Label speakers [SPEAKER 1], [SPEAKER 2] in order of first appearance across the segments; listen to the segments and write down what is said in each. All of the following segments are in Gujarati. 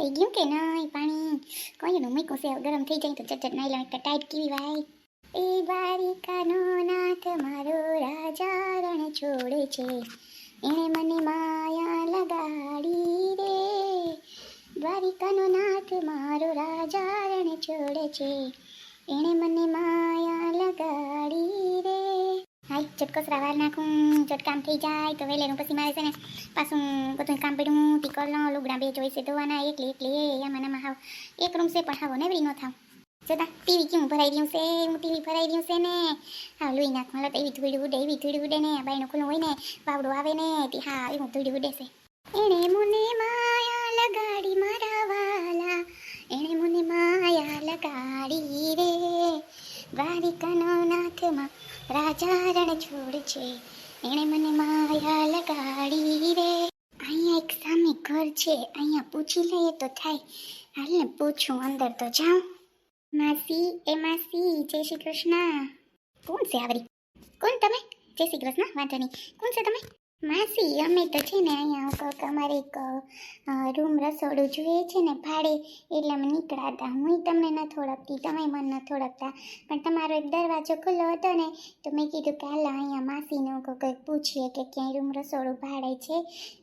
[SPEAKER 1] થઈ ગયું કે નહીં પાણી? કયું મૂક્યું છે? ગરમ થઈ જાય તો ચટ નાઈ લઉં ટાઈટ કેવી ભાઈ એ દ્વારિકાનો નાથ મારો રાજા રણ છોડે છે. એણે મને માયા લગાડી રે. દ્વારિકાનો નાથ મારો રાજા રણ છોડે છે. એણે મને માયા લગાડી રે. હાય ચટકો વાર નાખું ચટકામ થઈ જાય તો વેલેનું પછી મારે છે ને પાછું બધું કામ પડ્યું ટીકર લો લુગડા બે જોઈ છે ધોવાના એટલે એટલે એમાં હાવ એક રૂમ છે પણ હાવ નેવરી નો થાવ જતા ટીવી કેવું ભરાઈ રહ્યું છે હું ટીવી ભરાઈ રહ્યું છે ને હા લોહી નાખમાં લતા એવી ધૂળી ઉડે એવી ધૂળી ઉડે ને બાઈનું ખુલ્લું હોય ને વાવડું આવે ને હા એવું ધૂળી ઉડે છે એણે મને માયા લગાડી મારા રાજા રણ છોડ છે. એણે મને માયા લગાડી રે. અહીંયા એક સામે ઘર છે. અહીંયા પૂછી લઈએ તો થાય. હાલ ને પૂછું અંદર તો જાઉં. માસી, એ માસી, જય શ્રી કૃષ્ણ. કોણ છે આવરી? કોણ તમે? જય શ્રી કૃષ્ણ, વાંધો નહીં. કોણ છે તમે? માસી, અમે તો છે ને અહીંયા કોક અમારે એક રૂમ રસોડું જોઈએ છે ને ભાડે, એટલે અમે નીકળ્યા હતા હું તમને નથી ઓળખતી તમે મને નથી ઓળખતા પણ તમારો એક દરવાજો ખુલ્લો હતો ને, તો મેં કીધું કે હાલ, અહીંયા માસીનું કંઈક પૂછીએ કે ક્યાંય રૂમ રસોડું ભાડે છે.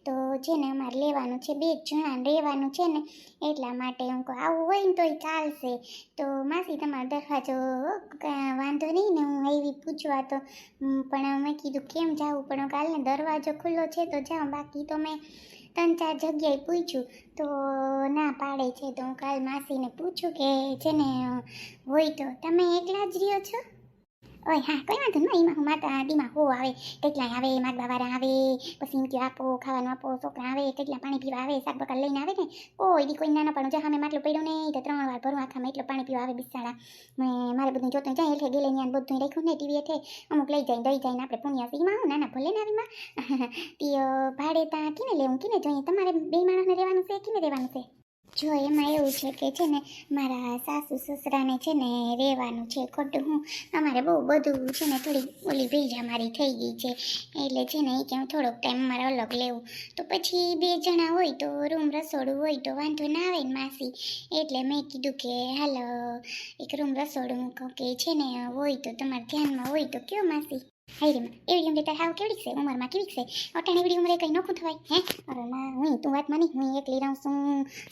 [SPEAKER 1] તો છે ને અમારે લેવાનું છે, બે જ જણા રહેવાનું છે ને, એટલા માટે હું કહું આવું હોય ને તોય ચાલશે. તો માસી, તમારો દરવાજો વાંધો નહીં ને હું એવી પૂછવા તો પણ મેં કીધું, કેમ જવું? પણ કાલને દરવાજો ખુલ્લો છે તો જાઉં બાકી તો મેં ત્રણ ચાર જગ્યાએ પૂછ્યું. તો ના પાડે છે તો હું કાલ માસીને પૂછું કે છે ને હોય તો. તમે એકલા જ રહ્યો છો? ઓય હા કોઈ વાંધો નહીં એમાં હું માતા દીમાં હો આવે કેટલાય આવે માગવાવાળા આવે પછી એમ કે આપો ખાવાનું આપો છોકરા આવે કેટલા પાણી પીવા આવે શાક બકાલ લઈને આવે ને કોઈ દી કોઈ નાના પણ જહામે માટલું પડ્યું નહીં તો ત્રણ વાર ભરું આખામાં એટલું પાણી પીવા આવે બિસાડા મેં મારે બધું જોતું જાય એટલે ગેલે ત્યાં બધું રાખ્યું ને ટીવી હેઠે અમુક લઈ જાય દઈ જાય ને આપણે પુણ્ય સીમાં હું નાના ભલે નાવીમાં તી અ, ભાડે ત્યાં કીને લેવું કીને જોઈએ તમારે બે માણસને રહેવાનું છે કીને રહેવાનું છે જો એમાં એવું છે કે છે ને, મારા સાસુ સસરાને છે ને રહેવાનું છે ખોટું હું, અમારે બહુ બધું છે ને થોડી ઓલી ભેજા મારી થઈ ગઈ છે. એટલે છે ને એ કે હું થોડોક ટાઈમ મારે અલગ લેવું. તો પછી બે જણા હોય તો રૂમ રસોડું હોય તો વાંધો ના આવે ને માસી. એટલે મેં કીધું કે હાલ, એક રૂમ રસોડું કે છે ને હોય તો તમારા ધ્યાનમાં હોય તો કયો માસી. હાય રે માં એવી ઉંમરે તાર હાવ કેવડી છે ઉંમરમાં. કેવી છે? અટાણે એવી ઉંમરે કંઈ નોખું થવાય હે? અરે ના, હું તું વાત માની, હું એકલી રહું છું.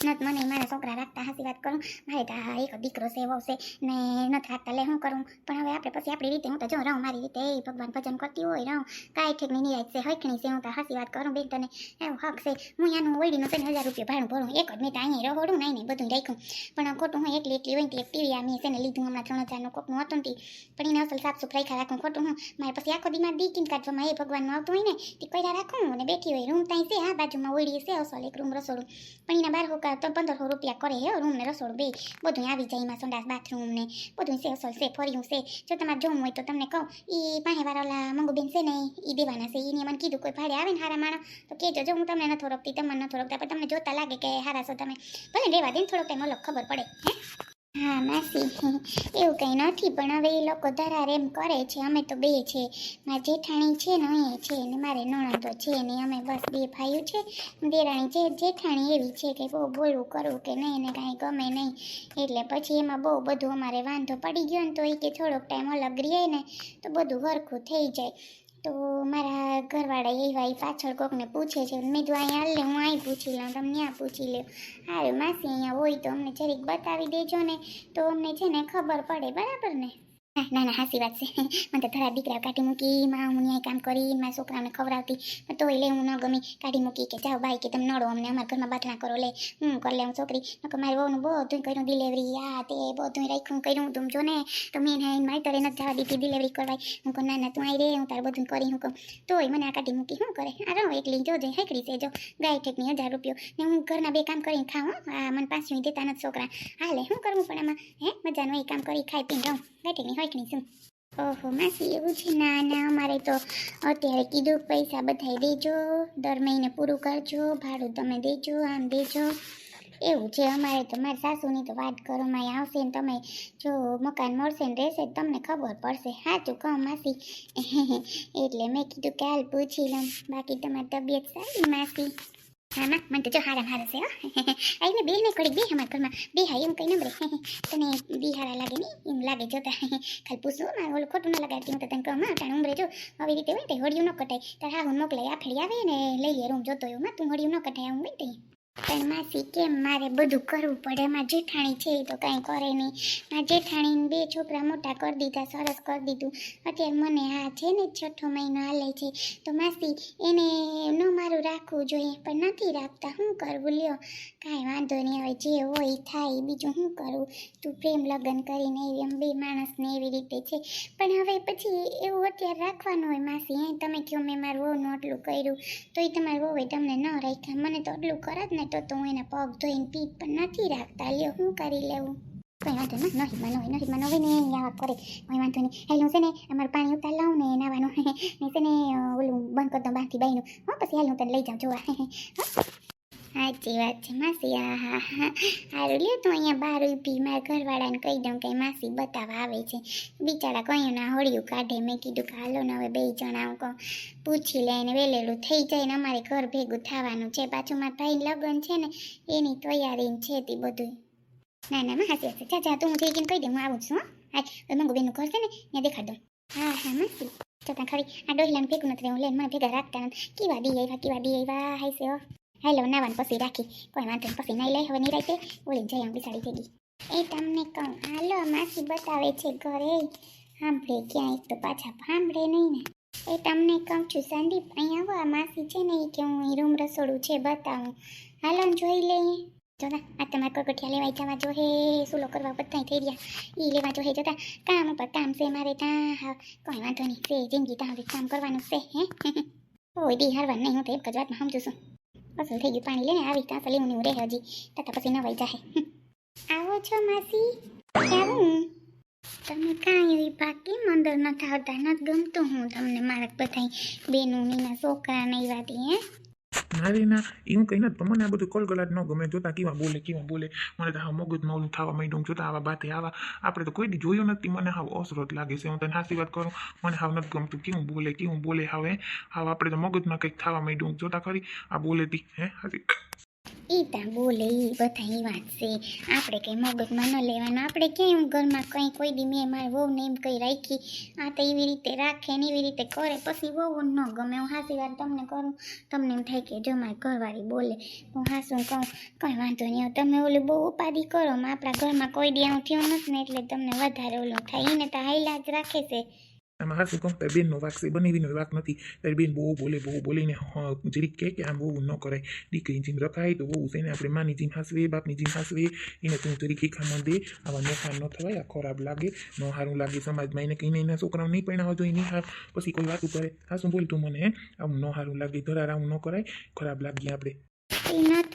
[SPEAKER 1] નત મને, મારા છોકરા રાખતા હાસી વાત કરું. મારે તા એક દીકરો છે એવો છે, ને નથી રાખતા લે હું કરું? પણ હવે આપણે પછી આપણી રીતે હું તો જો રહું, મારી રીતે એ ભગવાન ભજન કરતી હોય, રહું. કાંઈ ઠેકની નિરાય છે હૈખણી છે, હું તો હાસી વાત કરું, બેન તને. એવું હક છે. હું યાનું ઓઈડીનું તને હજાર રૂપિયા ભાડું ભરું. એક જ મેં તો અહીંયા રહોડું નહીં નહીં બધું રાખ્યું. પણ ખોટું હું એકલી એકલી હોય ને તે એક ટીવી આ મેં છે ને લીધું હમણાં ત્રણ હજારનું કોકનું હતું ને પણ એને અસલ સાફ સુફ ખા રાખું ખોટું હું. મારે પછી આખો દીમાં દી કિન કાઢવામાં એ ભગવાનનું આવતું હોય ને, તે કર્યા રાખું અને બેઠી હોય રૂમ ત્યાં છે આ બાજુમાં ઓળીએ છે, અસલ એક રૂમ રસોડું. પણ એના બાર હોકા તો પંદરસો રૂપિયા કરે હે રૂમ ને રસોડું બે. બધું આવી જાય એમાં, સંડાસ બાથરૂમ ને બધું છે, અસલ છે, ફર્યું છે. જો તમારે જોવું હોય તો તમને કહું એ પાણી વાળા મંગુબેન છે ને એ દેવાના છે એને મને કીધું, કોઈ ભાડે આવે ને હારા માણસ, તો કહેજો જો હું તમને નથી રોકતી તમને નથી રોકતા પણ તમને જોતા લાગે કે હારા છો તમે. ભલે રહેવા દે ને થોડોક ટાઈમ, અલગ ખબર પડે, હે? હા, માસી. એવું કંઈ નથી, પણ હવે એ લોકો ધરાર એમ કરે છે, અમે તો બે છે. મારા જેઠાણી છે ને અહીંયા છે ને મારે નણંદો છે ને અમે બસ બે ભાઈઓ છે. દેરાણી જે, જેઠાણી એવી છે કે બહુ બોલવું કરવું કે નહીં ને કાંઈ ગમે નહીં. એટલે પછી એમાં બહુ બધું અમારે વાંધો પડી ગયો ને તો એ કે થોડોક ટાઈમ અલગ રહીએ ને તો બધું હરખું થઈ જાય. તો મારા ઘરવાળા એવા ભાઈ પાછળ કોકને પૂછે છે. મેં તો અહીંયા લે, હું અહીં પૂછી લઉં તમને ત્યાં પૂછી લે હારું, માસી અહીંયા હોય તો અમને જરીક બતાવી દેજો ને. તો અમને છે ને ખબર પડે, બરાબર ને? ના ના, હાસી વાત છે. મને તો ધરા દીકરા કાઢી મૂકી, માં, હું ન્યાય કામ કરી મારા છોકરાને ખવડાવતી. પણ તોય લે, હું ન ગમી, કાઢી મૂકી કે જાઓ ભાઈ કે તમે નડો અમને, અમારા ઘરમાં બાટલા કરો, લે. હું કરી લે હું છોકરી નકર મારી વહુનું બધું કર્યું ડિલિવરી આ તે બધું રાખ્યું, કર્યું, તું જો ને, તો મેં એને મારી તરે નથી જવા દીધી ડિલિવરી કરવાય. હું કહું, ના ના, તું આવી રે, હું તારે બધું કરી, હું કહું. તોય મને આ કાઢી મૂકી, શું કરે? આ રહો એકલી જોજે હેકડી છે, જો. ગાય ઠેકની હજાર રૂપિયો. ને હું ઘરના બે કામ કરીને ખાઉં. આ મને પાછું દેતા નથી છોકરા. હાલે, શું કરવું પણ આમાં? હે, મજાનું એ કામ કરી, ખાઈ પીને રહું. ગાય હોય શું? ઓહો, માસી, એવું છે? ના ના, અમારે તો અત્યારે કીધું પૈસા બધાય દેજો, દર મહિને પૂરું કરજો, ભાડું તમે દેજો, આમ દેજો. એવું છે, અમારે તો મારા સાસુની તો વાત કરો, માય આવશે ને તમે જો મકાન મળશે ને રહેશે તમને ખબર પડશે. સાચું કહું, માસી. એટલે મેં કીધું કે હાલ પૂછી લઉં. બાકી તમારી તબિયત સારી, માસી? હા મને તો જો હારા હારા છે આઈને બે ને કડી બે અમારા ઘરમાં બે હા એમ કઈ નંબરે તને બી હારા લાગે નહીં એમ લાગે જોતા ખાલી પૂછું માં ઓલું ખોટું ન લગાડતી હું તો તને કહું માં તાણ ઉમરે જો આવી રીતે હોય ને હોડિયું ન કટાય તારે હા હું મોકલાય આફડી આવે ને લઈએ રૂમ જોતો એવું તું હોડિયું ન કટાય આવું હોય પણ માસી કેમ મારે બધું કરવું પડે. એમાં જેઠાણી છે એ તો કાંઈ કરે નહીં. મારા જેઠાણીને બે છોકરા મોટા કરી દીધા, સરસ કરી દીધું. અત્યારે મને આ છે ને છઠ્ઠો મહિનો હાલે છે. તો માસી, એને ન મારું રાખવું જોઈએ, પણ નથી રાખતા. શું કરવું? લ્યો, કાંઈ વાંધો નહીં. હવે જે હોય થાય, બીજું શું કરવું તું પ્રેમ લગ્ન કરીને એવી એમ બે માણસને એવી રીતે છે. પણ હવે પછી એવું અત્યારે રાખવાનું હોય માસી. હે તમે કહો, મેં મારું વહુનું આટલું કર્યું. તો એ તમારું વહુએ તમને ન રાખ્યા. મને તો આટલું કરત ને તો તો હું એના પગ ધોઈને પીપ પણ નથી રાખતા. લ્યો શું કરી લેવું? કંઈ વાંધો ના, નહીં માનો હોય નહીં માનો હોય ને આવા કરે. કંઈ વાંધો નહીં. હેલું હું છે ને અમારું પાણી ઉતાર લઉં ને નાવાનું. ને છે ને ઓલું બંધ કરી દઉં બહારથી બાઈનું હા, પછી હાલ હું તને લઈ જાઉં, જોવા. હા? સાચી વાત છે, માસી આ હા હા. સારું લ્યો તું અહીંયા બહાર ઊભી મારા ઘરવાળાને કહી દઉં કે માસી બતાવવા આવે છે. બિચારા કયું ના, હોળિયું કાઢે. મેં કીધું કે, હાલો, ને હવે બે જણા હું કહું. પૂછી લઈને વેલેલું થઈ જાય ને અમારે ઘર ભેગું થવાનું છે. પાછું મારા ભાઈ લગ્ન છે ને, એની તૈયારી છે તે બધું ના ના માં હાસી ચા ચા તું જઈ કહી દે હું આવું છું, હો. હા હવે મંગુ બેનું ઘર છે ને, ત્યાં દેખાડ દઉં હા હા, માસી. તો ત્યાં ખરી, આ ડોહીલાને ભેગું નથી હું લઈને મને ભેગા રાખતા નથી. કેવા દી આવ્યા, કેવા દી આવ્યા હાઈ સે, હો. હેલો નાવાનું પછી રાખી કોઈ વાંધો નહીં પછી નહીં લઈ હવે નિરાતે ઓલી જઈ આમ બિસાડી થઈ ગઈ એ તમને કહું હાલો માસી બતાવે છે ઘરે સાંભળે ક્યાં એક તો પાછા સાંભળે નહીં ને એ તમને કહું છું સંદીપ અહીંયા આવો આ માસી છે ને કે હું રૂમ રસોડું છે બતાવું હાલો જોઈ લઈએ જોતા આ તમારે કોકઠિયા લેવાય જવા જો હે સુલો કરવા બધા થઈ રહ્યા એ લેવા જો હે જોતા કામ ઉપર કામ છે મારે ત્યાં હા કોઈ વાંધો નહીં છે જિંદગી ત્યાં કામ કરવાનું છે હે ઓય દી હારવા નહીં હું તો એક જ વાતમાં સમજુ છું અસલ થઈ ગયું. પાણી લઈને આવી ત્યાં સલીમ હું રહે હજી. તતા પછી નવાઈ જાય આવો છો માસી. આવું તમે કાંઈ એવી બાકી મંદર નથી આવતા નથી ગમતું હું તમને, મારા બધા બેનું નીના છોકરા ને વાત એ
[SPEAKER 2] મારી ના એવું પણ મને આ બધું કલગલાટ ન ગમે જોતા કેવા બોલે કેવા બોલે મને તો હા મગજમાં ઓલું થવા માંડ્યું જોતા આવા બાતે આવા આપણે તો કોઈ દી જોયું નથી મને હાવ અસરત લાગે છે હું તને હાસી વાત કરું મને હાવ નથી ગમતું કેવું બોલે કેવું બોલે હવે હાવ આપણે તો મગજમાં કંઈક થવા માંડ્યું જોતા ખરી આ બોલેતી હે હાસી
[SPEAKER 1] ઈ ત્યાં બોલે એ બધા એ વાત છે. આપણે કંઈ મગજમાં ન લેવાનું. આપણે ક્યાંય ઘરમાં કંઈ કોઈ દી મેં મારી વહુને એમ કંઈ રાખી? આ તો એવી રીતે રાખે ને એવી રીતે કરે. પછી વહુ ન ગમે. હું હાસી વાત તમને કરું. તમને એમ થાય કે જો મારી ઘરવાળી બોલે. હું હાસું કહું, કંઈ વાંધો નહીં. તમે ઓલું બહુ ઉપાધિ કરો. આપણા ઘરમાં કોઈ દી આવું થયું નથી ને એટલે તમને વધારે ઓલું થાય. એને તો હાઈલા જ રાખે છે.
[SPEAKER 2] આમાં હાસું કહું તારી બેનનો વાક છે બનેવીનો વાક નથી તારી બેન બહુ બોલે બહુ બોલીને હા જરીક કહે કે આમ બહુ ન કરાય દીકરી જેમ રખાય તો બહુ છે ને આપણે માની જેમ હાસવે બાપની જેમ હાસવે એને તું જરીક શીખામણ દે આવા નોખા ન થવાય આ ખરાબ લાગે ન સારું લાગે સમાજમાં એને કહીને એના છોકરાઓ નહીં પહેણાવા જોઈએ નહીં હાર પછી કોઈ વાતું કરે હાસું બોલ તું મને હે આવું ન સારું લાગે ધરાર આવું ન કરાય ખરાબ લાગીએ આપણે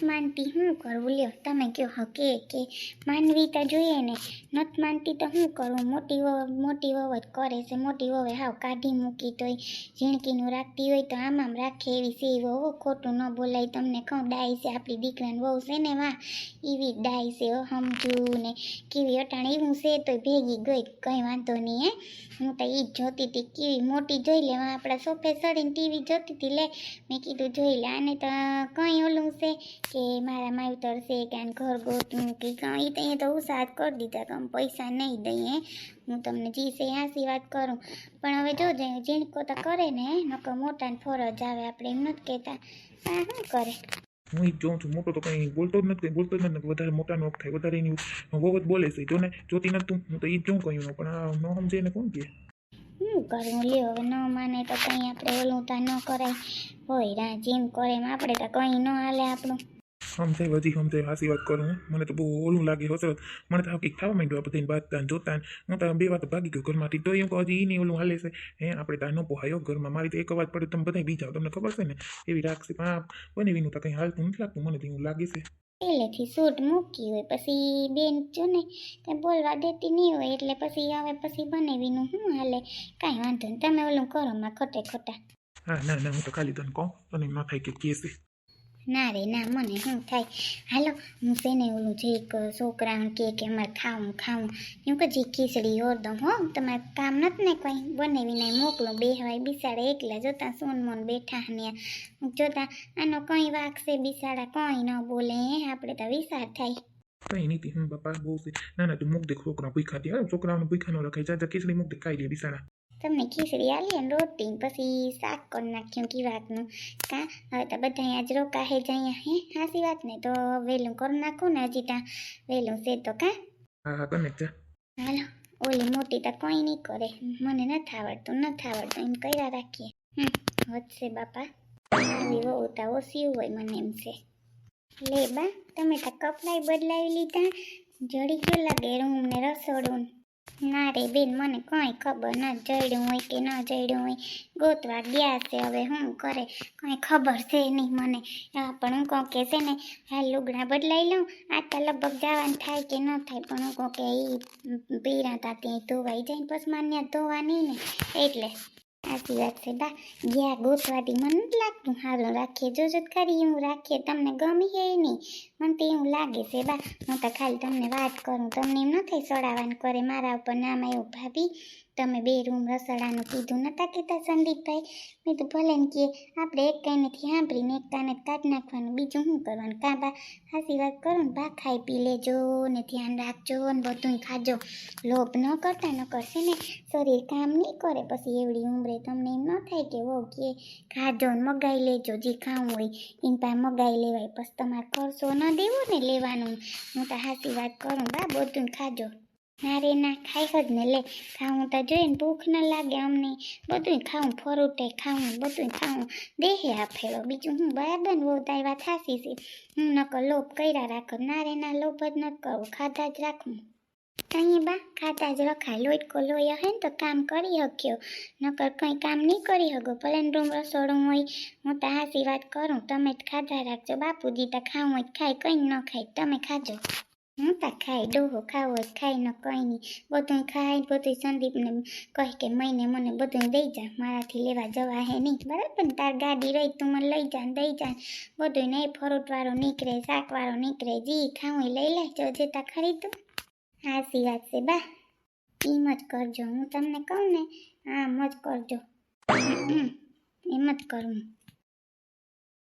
[SPEAKER 1] માનતી શું કરવું લ્યો, તમે કહો, હા, કે માનવી તો જોઈએ ને, નથી માનતી તો શું કરવું મોટી મોટી વવત કરે છે. મોટી વવે હાવ કાઢી મૂકી તોય ઝીણકીનું રાખતી હોય તો આમ આમ રાખે એવી છે. વહુ ખોટું ન બોલાય, તમને કહું ડાય છે, આપણી દીકરાને વહુ છે ને વાહ એવી ડાય છે સમજું ને. કેવી અટાણે એવું છે તોય ભેગી ગઈ, કંઈ વાંધો નહીં, હે. હું તો એ જ જોતી હતી કેવી મોટી જોઈ લેવા આપણા સોફે સડીને ટીવી જોતી હતી લે. મેં કીધું, જોઈ લે, આને તો કંઈ ઓલું છે કે મારા માવતર છે કે ઘર ગોતું કે કંઈ તો અહીંયા તો ઉસાદ કરી દીધા કે પૈસા નહીં દઈએ. હું તમને જી છે હાસી વાત કરું. પણ હવે જો ઝીણકો કોતા કરે ને નકર મોટાને ફરજ આવે. આપણે એમ નથી કહેતા. આ શું કરે?
[SPEAKER 2] હું એ જોઉં છું. મોટો તો કંઈ બોલતો જ નથી બોલતો જ નથી વધારે મોટા નો થાય. વધારે એની બહુ જ બોલે છે. જો ને જોતી નથી હું તો એ જ જોઉં કહ્યું પણ આ ન સમજે એને કોણ કહે?
[SPEAKER 1] શું કરવું લ્યો હવે ન માને તો કંઈ આપણે ઓલું ત્યાં ન કરાય. હોય રા જેમ કરે એમ. આપણે તો કંઈ ન હાલે આપણું.
[SPEAKER 2] સમજાય હજી સમજાય હાસી વાત કરું મને તો બહુ ઓલું લાગે હસરત મને તો કંઈક થવા માંડ્યું આ બધાને તાન જોતા હું તો બે વાત ભાગી ગયો ઘરમાંથી. તો એવું હજી નહીં ઓલું હાલે છે. હે આપણે તાર ન પોહાયો ઘરમાં. મારી તો એક અવાજ પડે તમે બધા બીજા તમને ખબર છે ને? એવી રાખશે પણ આ બનેવીનું તો કંઈ હાલતું નથી લાગતું મને તો એવું લાગે છે.
[SPEAKER 1] પહેલેથી સૂટ મૂકી હોય પછી બેન જો ને કંઈ બોલવા દેતી નહીં હોય એટલે પછી હવે પછી બનાવીનું શું હાલે? કાંઈ વાંધો નહીં તમે ઓલું કરો માં ખોટે ખોટા.
[SPEAKER 2] હા ના ના હું તો ખાલી તને કહું તને ન થાય કે કે છે
[SPEAKER 1] ના રે, ના, મને શું થાય? હાલો, હું છે ને ઓલું જે એક છોકરા કે કે અમારે ખાવું ખાવું એમ કે જે ખીચડી ઓરદમ, હો, તમારે કામ નથી ને કંઈ? બનાવીને મોકલો, બે હવાય બિસાડે, એકલા જોતા સોન મોન બેઠા ને. જોતા, આનો કંઈ વાગશે બિસાડા કંઈ ન બોલે આપણે તો વિસાર થાય.
[SPEAKER 2] કઈ નહીં બાપા, બહુ ના ના, તું મૂક દે છોકરા ભૂખા ત્યાં છોકરાઓને ભૂખા ન રખાય. જા, ખીચડી મૂક દે, ખાઈ લે, બિસાડા.
[SPEAKER 1] તમને ખીચડી આલી ને રોટી પછી શાક કરી નાખ્યું કી વાતનું કા હવે તો બધા આજ રોકા હે જાય હે હાસી વાત ને તો વહેલું કરી નાખું ને હજી ત્યાં વહેલું છે તો કાં
[SPEAKER 2] હા હા કોને જા
[SPEAKER 1] હાલો ઓલી મોટી તો કોઈ નહીં કરે મને નથી આવડતું નથી આવડતું એમ કર્યા રાખીએ હમ વધશે બાપા આવી વહુ તો ઓછી હોય મને એમ છે લે બા તમે તો કપડાય બદલાવી લીધા જડી ગયું લાગે રૂમ ને રસોડું ના રે બેન મને કંઈ ખબર ન જડ્યું હોય કે ન જડ્યું હોય. ગોતવા ગયા છે હવે હું કરે? કંઈ ખબર છે નહીં મને. હા, પણ હું કહું કે છે ને હા લુગડા બદલાઈ લઉં. આ તો લગભગ જવાનું થાય કે ન થાય પણ હું કહું કે એ પીરાતા ત્યાં ધોવાઈ જાય પછી માન્ય ધોવા નહીં ને. એટલે સાચી વાત છે બા. ગયા ગોતવાથી મને નથી લાગતું. હાલો, રાખીએ. જોજો ખરી હું રાખીએ. તમને ગમી હે નહીં. મને તો એવું લાગે છે બા. હું તો ખાલી તમને વાત કરું. તમને એમ નથી સડાવાનું કરે મારા ઉપર નામ એવું ભાભી. તમે બે રૂમ રસોડાનું કીધું નતા કહેતા સંદીપભાઈ? મેં તો ભલે ને કે આપણે એક કાનેથી સાંભળીને એક કાને કાઢી નાખવાનું, બીજું શું કરવાનું? કાં બા, હાસી વાત કરો ને, બા ખાઈ પી લેજો ને ધ્યાન રાખજો ને બધું ખાજો. લોભ ન કરતા ન કરશે ને, શરીર કામ નહીં કરે, પછી એવડી ઉંમરે તમને એમ ન થાય કે વો કે ખાજો ને મગાઈ લેજો, જે ખાવું હોય એની પાસે મગાઈ લેવાય, પછી તમારે કરશો ન દેવો ને લેવાનું. હું તો હાસી વાત કરું બા બધું ખાજો. ના રે ના ખાઈશ જ ને લે, ખાવું તો જોઈને ભૂખ ન લાગે અમને. બધું ખાવું, ફરૂટે ખાવું બધું ખાવું. દેહે આ ફેરો બીજું હું બરાબર ને બહુ તારી વાત હાસી છે. હું નકર લોભ કર્યા રાખો ના રે ના લોભ જ નથી કરવું, ખાધા જ રાખવું અહીંયા બા ખાતા જ રખાય. લોટકો લોહી હે ને તો કામ કરી શક્યો નકર કંઈ કામ નહીં કરી શકો ભલે રૂમ રસોડું હોય, હું તો હાસી વાત કરું. તમે જ ખાધા રાખજો. બાપુજી તો ખાવું જ ખાય, કંઈ ન ખાય, તમે ખાજો. હું તા ખાઈ ડોહો ખાવો હોય ખાઈ ન કંઈ નહીં બધું ખાઈ બધું સંદીપને કહે કે મહિને મને બધું દઈ જા મારાથી લેવા જવા હે નહીં બરાબર ને તાર ગાડી રહી તું મને લઈ જા દઈ જા બધું નહીં ફ્રૂટવાળો નીકળે શાકવાળો નીકળે જી ખાવું લઈ લેજો જે તા ખરીદું હાસી વાત છે બા એમ જ કરજો હું તમને કહું ને આમ જ કરજો એમ જ કરું